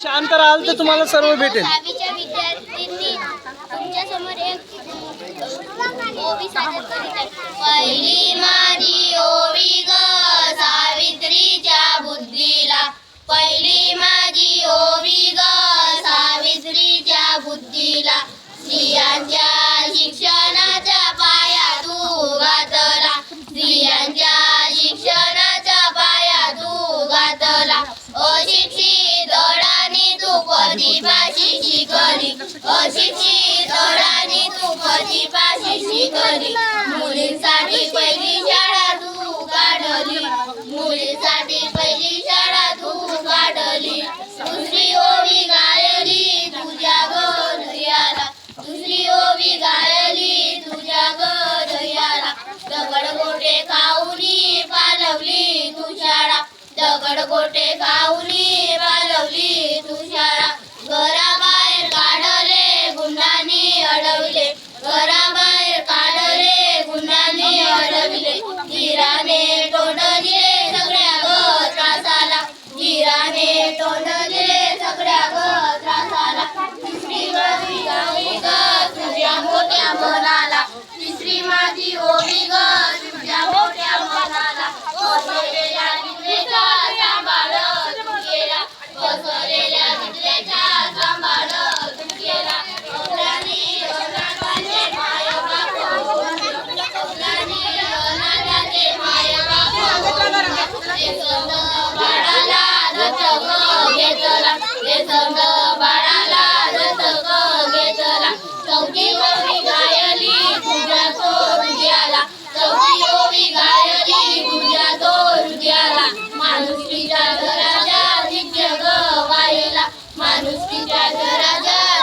शांत राहाल तर तुम्हाला सर्व भेटेल. दहावीच्या विद्यार्थ्यांनी तुमच्या एक ओवी सादर करीत आहे. पहिली माझी ओवी ग सावित्रीच्या बुद्धीला. पहिली माझी ओवी ग सावित्रीच्या बुद्धीला. स्त्रियांच्या शिक्षणाच्या पाया तू घातला स्त्रियांच्या शिक्षणाच्या पाया तू घातला अशिक्षित प्रतिभाशी शिकली अशिक्षित अडाणी तू कधी प्रतिभाशी शिकली मुलींसाठी पहिली शाळा तू काढली. मुलींसाठी पहिली शाळा तू काढली. दुसरी ओवी गायली तुझ्या गरयाला दुसरी ओवी गायली तुझ्या गरयाला दगड गोटे खाऊनी पालवली तू शाळा. दगड गोटे खाऊ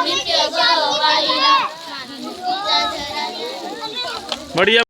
नित्य बढिया.